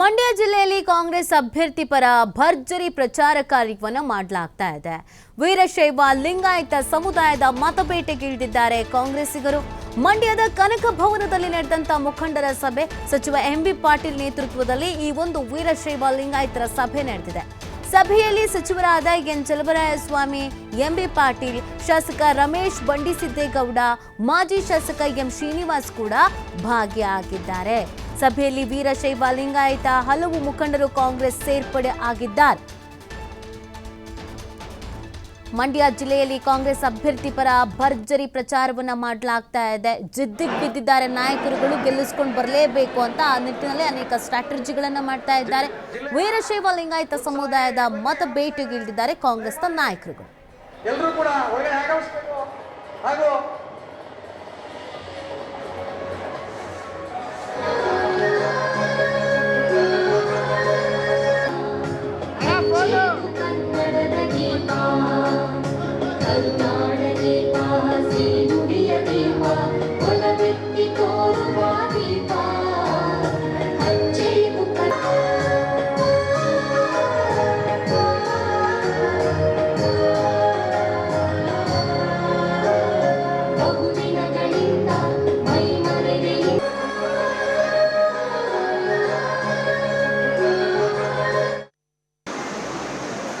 ಮಂಡ್ಯ ಜಿಲ್ಲೆಯಲ್ಲಿ ಕಾಂಗ್ರೆಸ್ ಅಭ್ಯರ್ಥಿ ಪರ ಭರ್ಜರಿ ಪ್ರಚಾರ ಕಾರ್ಯವನ್ನು ಮಾಡಲಾಗ್ತಾ ಇದೆ. ವೀರಶೈವ ಲಿಂಗಾಯತ ಸಮುದಾಯದ ಮತಪೇಟೆಗಿಳಿದಿದ್ದಾರೆ ಕಾಂಗ್ರೆಸ್ಸಿಗರು. ಮಂಡ್ಯದ ಕನಕ ಭವನದಲ್ಲಿ ನಡೆದಂತ ಮುಖಂಡರ ಸಭೆ, ಸಚಿವ ಎಂಬಿ ಪಾಟೀಲ್ ನೇತೃತ್ವದಲ್ಲಿ ಈ ಒಂದು ವೀರಶೈವ ಲಿಂಗಾಯತರ ಸಭೆ ನಡೆದಿದೆ. ಸಭೆಯಲ್ಲಿ ಸಚಿವರಾದ ಎನ್ ಚಲಬರಾಯಸ್ವಾಮಿ, ಎಂಬಿ ಪಾಟೀಲ್, ಶಾಸಕ ರಮೇಶ್ ಬಂಡಿಸಿದ್ದೇಗೌಡ, ಮಾಜಿ ಶಾಸಕ ಎಂ ಶ್ರೀನಿವಾಸ್ ಕೂಡ ಭಾಗಿಯಾಗಿದ್ದಾರೆ. ಸಭೆಯಲ್ಲಿ ವೀರಶೈವ ಲಿಂಗಾಯತ ಹಲವು ಮುಖಂಡರು ಕಾಂಗ್ರೆಸ್ ಸೇರ್ಪಡೆ ಆಗಿದ್ದಾರೆ. ಮಂಡ್ಯ ಜಿಲ್ಲೆಯಲ್ಲಿ ಕಾಂಗ್ರೆಸ್ ಅಭ್ಯರ್ಥಿ ಪರ ಭರ್ಜರಿ ಪ್ರಚಾರವನ್ನ ಮಾಡಲಾಗ್ತಾ ಇದೆ. ಜಿದ್ದಿಗೆ ಬಿದ್ದಿದ್ದಾರೆ ನಾಯಕರುಗಳು, ಗೆಲ್ಲಿಸ್ಕೊಂಡು ಬರಲೇಬೇಕು ಅಂತ ಆ ನಿಟ್ಟಿನಲ್ಲಿ ಅನೇಕ ಸ್ಟ್ರಾಟಜಿಗಳನ್ನ ಮಾಡ್ತಾ ಇದ್ದಾರೆ. ವೀರಶೈವ ಲಿಂಗಾಯತ ಸಮುದಾಯದ ಮತ ಭೇಟಿಗಿಳಿದಿದ್ದಾರೆ ಕಾಂಗ್ರೆಸ್ನ ನಾಯಕರುಗಳು.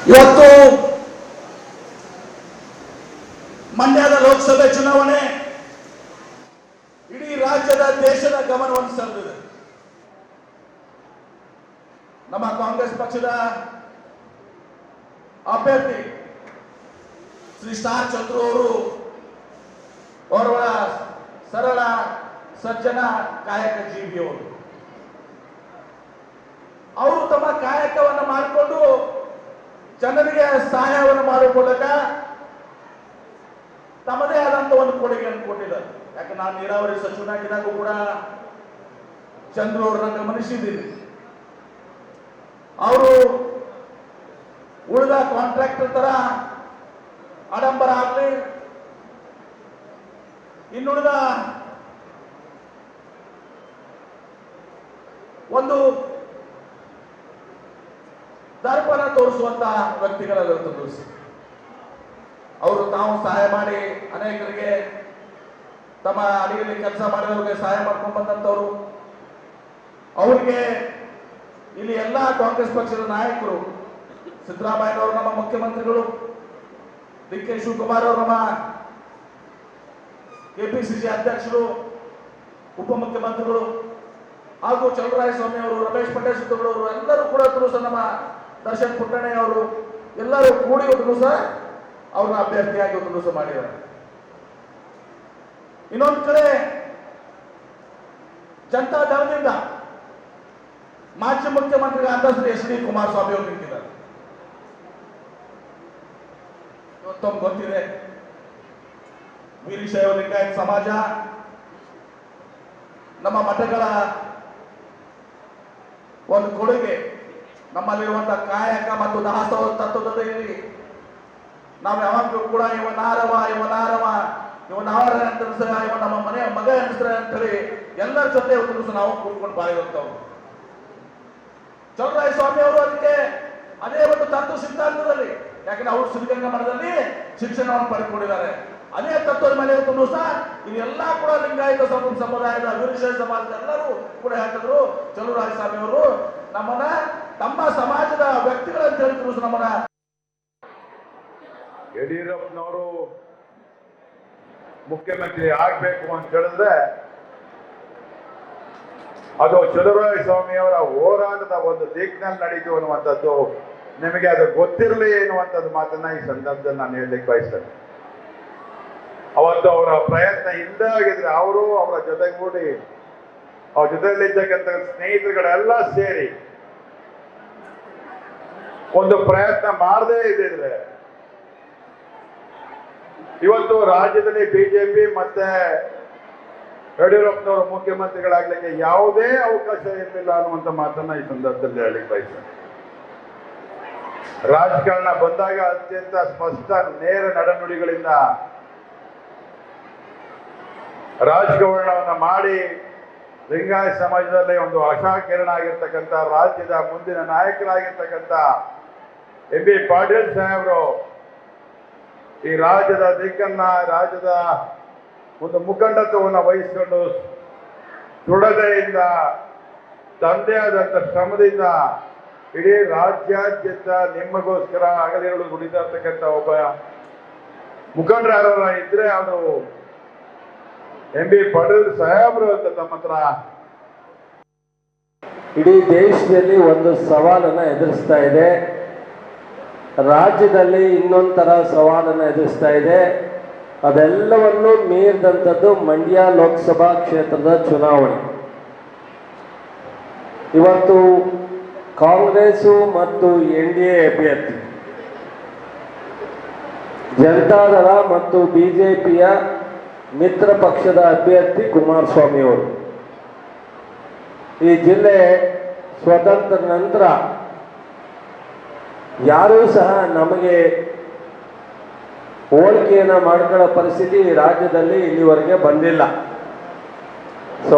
ಇವತ್ತು ಮಂಡ್ಯದ ಲೋಕಸಭೆ ಚುನಾವಣೆ ಇಡೀ ರಾಜ್ಯದ ದೇಶದ ಗಮನವನ್ನು ಸೆಳೆದಿದೆ ನಮ್ಮ ಕಾಂಗ್ರೆಸ್ ಪಕ್ಷದ ಅಭ್ಯರ್ಥಿ ಶ್ರೀ ಸ್ಟಾರ್ ಚಂದ್ರು ಅವರು ಓರ್ವ ಸರಳ, ಸಜ್ಜನ ಕಾಯಕ ಜೀವಿಯವರು ಅವರು ತಮ್ಮ ಕಾಯಕವನ್ನು ಮಾಡಿಕೊಂಡು ಜನರಿಗೆ ಸಹಾಯವನ್ನು ಮಾಡುವ ಮೂಲಕ ತಮ್ಮದೇ ಆದಂತ ಒಂದು ಕೊಡುಗೆಯನ್ನು ಕೊಟ್ಟಿದ್ದಾರೆ. ಯಾಕೆ ನಾನು ನೀರಾವರಿ ಸಚಿವನಾಗಿದ್ದಾಗೂ ಕೂಡ ಚಂದ್ರು ಅವ್ರನ್ನ ಗಮನಿಸಿದ್ದೀನಿ ಅವರು ಉಳಿದ ಕಾಂಟ್ರಾಕ್ಟರ್ ತರ ಆಡಂಬರ ಆಗಲಿ, ಇನ್ನುಳಿದ ಒಂದು ದರ್ಪಣ ತೋರಿಸುವಂತ ವ್ಯಕ್ತಿಗಳಲ್ಲ ತೋರಿಸಿ ಅವರು ತಾವು ಸಹಾಯ ಮಾಡಿ ಅನೇಕರಿಗೆ ತಮ್ಮ ಅಡಿಗೆಯಲ್ಲಿ ಕೆಲಸ ಮಾಡಿದವರಿಗೆ ಸಹಾಯ ಮಾಡ್ಕೊಂಡು ಬಂದಂತವರು ಅವರಿಗೆ ಇಲ್ಲಿ ಎಲ್ಲ ಕಾಂಗ್ರೆಸ್ ಪಕ್ಷದ ನಾಯಕರು ಸಿದ್ದರಾಮಯ್ಯನವರು ನಮ್ಮ ಮುಖ್ಯಮಂತ್ರಿಗಳು ಡಿ ಕೆ ಶಿವಕುಮಾರ್ ಅವರು ನಮ್ಮ ಕೆಪಿಸಿಸಿ ಅಧ್ಯಕ್ಷರು, ಉಪಮುಖ್ಯಮಂತ್ರಿಗಳು ಹಾಗೂ ಚಲುವರಾಯಸ್ವಾಮಿ ಅವರು, ರಮೇಶ್ ಪಟೇಲ್ ಅವರು ಎಲ್ಲರೂ ಕೂಡ ಸಹ ನಮ್ಮ ದರ್ಶನ್ ಅವರು ಎಲ್ಲರೂ ಕೂಡಿ ಇವತ್ತು ಸಹ ಅವ್ರನ್ನ ಅಭ್ಯರ್ಥಿಯಾಗಿ ಒಂದು ಸಹ ಮಾಡಿದ್ದಾರೆ. ಇನ್ನೊಂದು ಕಡೆ ಜನತಾ ದಳದಿಂದ ಮಾಜಿ ಮುಖ್ಯಮಂತ್ರಿಗಳಾದ ಶ್ರೀ ಎಚ್ ಡಿ ಕುಮಾರಸ್ವಾಮಿ ಅವರು ನಿಂತಿದ್ದಾರೆ. ಇವತ್ತೊಂದು ಗೊತ್ತಿದೆ. ವೀರಶೈವ ಲಿಂಗಾಯತ್ ಸಮಾಜ, ನಮ್ಮ ಮಠಗಳ ಒಂದು ಕೊಡುಗೆ ನಮ್ಮಲ್ಲಿರುವಂತಹ ಕಾಯಕ ಮತ್ತು ದಾಸೋಹ ತತ್ವದಲ್ಲಿ ನಾವು ಯಾವಾಗಲೂ ಕೂಡ ಇವ ನಾರವ ಇವ ನಾರವ, ಇವ ಅಂತ ಇವ ನಮ್ಮ ಮನೆಯ ಮಗ ಅಂತ ಹೇಳಿ ಎಲ್ಲರ ಜೊತೆ ನಾವು ಕೂತ್ಕೊಂಡು ಬಾಳಿರುತ್ತವ್ರು ಚೌಡರಾಯ ಸ್ವಾಮಿ ಅವರು ಅದಕ್ಕೆ ಅದೇ ಒಂದು ತತ್ವ ಸಿದ್ಧಾಂತದಲ್ಲಿ. ಯಾಕಂದ್ರೆ ಅವರು ಸಿದ್ಧಗಂಗಾ ಮಠದಲ್ಲಿ ಶಿಕ್ಷಣವನ್ನು ಪಡೆದುಕೊಂಡಿದ್ದಾರೆ ಅದೇ ತತ್ವದ ಮೇಲೆ ಇವತ್ತು ಸಹ ಇದೆಲ್ಲ ಕೂಡ ಲಿಂಗಾಯತ ಸಮ- ಸಮುದಾಯದ ವಿರುಷ ಸಮಾಜದ ಎಲ್ಲರೂ ಕೂಡ ಹೇಳ್ತಿದ್ರು. ಚಲುರಾಯ ಸ್ವಾಮಿ ಅವರು, ನಮ್ಮನ್ನ, ತಮ್ಮ ಸಮಾಜದ ವ್ಯಕ್ತಿಗಳಂತ ಹೇಳ್ತಿದ್ರು ಸಹ ನಮ್ಮನ್ನ. ಯಡಿಯೂರಪ್ಪನವರು ಮುಖ್ಯಮಂತ್ರಿ ಆಗ್ಬೇಕು ಅಂತ ಹೇಳಿದ್ರೆ ಅದು ಚಲುವರಾಯ ಸ್ವಾಮಿ ಅವರ ಹೋರಾಟದ ಒಂದು ದಿಕ್ಕಿನಲ್ಲಿ ನಡೀತು ಅನ್ನುವಂಥದ್ದು ನಿಮಗೆ ಅದು ಗೊತ್ತಿರಲಿ ಎನ್ನುವಂಥದ್ದು ಮಾತನ್ನ ಈ ಸಂದರ್ಭದಲ್ಲಿ ನಾನು ಹೇಳಲಿಕ್ಕೆ ಬಯಸ್ತೇನೆ. ಅವತ್ತು ಅವರ ಪ್ರಯತ್ನ ಆಗಿದ್ರೆ ಅವರು ಅವರ ಜೊತೆಗೂಡಿ, ಅವ್ರ ಜೊತೆಯಲ್ಲಿದ್ದಕ್ಕಂಥ ಸ್ನೇಹಿತರುಗಳೆಲ್ಲ ಸೇರಿ ಒಂದು ಪ್ರಯತ್ನ ಮಾಡದೇ ಇದ್ದಿದ್ರೆ, ಇವತ್ತು ರಾಜ್ಯದಲ್ಲಿ ಬಿಜೆಪಿ ಮತ್ತೆ ಯಡಿಯೂರಪ್ಪನವರು ಮುಖ್ಯಮಂತ್ರಿಗಳಾಗಲಿಕ್ಕೆ ಯಾವುದೇ ಅವಕಾಶ ಇರಲಿಲ್ಲ ಅನ್ನುವಂಥ ಮಾತನ್ನ ಈ ಸಂದರ್ಭದಲ್ಲಿ ಹೇಳಿಕ್ ಬಯಸ್ತೇನೆ. ರಾಜಕಾರಣ ಬಂದಾಗ ಅತ್ಯಂತ ಸ್ಪಷ್ಟ ನೇರ ನಡನುಡಿಗಳಿಂದ ರಾಜಕಾರಣವನ್ನ ಮಾಡಿ ಲಿಂಗಾಯ ಸಮಾಜದಲ್ಲಿ ಒಂದು ಆಶಾಕಿರಣ ಆಗಿರ್ತಕ್ಕಂಥ ರಾಜ್ಯದ ಮುಂದಿನ ನಾಯಕರಾಗಿರ್ತಕ್ಕಂಥ ಎಂ ಬಿ ಪಾಟೀಲ್ ಸಾಹೇಬರು ಈ ರಾಜ್ಯದ ದಿಕ್ಕನ್ನ, ರಾಜ್ಯದ ಒಂದು ಮುಖಂಡತ್ವವನ್ನು ವಹಿಸಿಕೊಂಡು ದೃಢತೆಯಿಂದ ತಂದೆಯಾದಂಥ ಶ್ರಮದಿಂದ ಇಡೀ ರಾಜ್ಯಾದ್ಯಂತ ನಿಮಗೋಸ್ಕರ ಅಗಲಿಗಳು ದುಡಿತಾ ಇರ್ತಕ್ಕಂಥ ಒಬ್ಬ ಮುಖಂಡರು ಇದ್ರೆ ಅವರು ಎಂ ಬಿ ಪಟೇಲ್ ಸಾಹೇಬರು ಅಂತ ತಮ್ಮ ಹತ್ರ. ಇಡೀ ದೇಶದಲ್ಲಿ ಒಂದು ಸವಾಲನ್ನು ಎದುರಿಸ್ತಾ ಇದೆ. ರಾಜ್ಯದಲ್ಲಿ ಇನ್ನೊಂದು ಥರ ಸವಾಲನ್ನು ಎದುರಿಸ್ತಾ ಇದೆ. ಅದೆಲ್ಲವನ್ನು ಮೀರಿದಂಥದ್ದು ಮಂಡ್ಯ ಲೋಕಸಭಾ ಕ್ಷೇತ್ರದ ಚುನಾವಣೆ. ಇವತ್ತು ಕಾಂಗ್ರೆಸ್ಸು ಮತ್ತು ಎನ್ ಡಿ ಎ ಅಭ್ಯರ್ಥಿ. ಜನತಾದಳ ಮತ್ತು ಬಿಜೆಪಿಯ ಮಿತ್ರ ಪಕ್ಷದ ಅಭ್ಯರ್ಥಿ ಕುಮಾರಸ್ವಾಮಿ ಅವರು. ಈ ಜಿಲ್ಲೆ ಸ್ವತಂತ್ರ ನಂತರ ಯಾರೂ ಸಹ ನಮಗೆ ಹೋಲಿಕೆಯನ್ನು ಮಾಡ್ಕೊಳ್ಳೋ ಪರಿಸ್ಥಿತಿ ರಾಜ್ಯದಲ್ಲಿ ಇಲ್ಲಿವರೆಗೆ ಬಂದಿಲ್ಲ. ಸೊ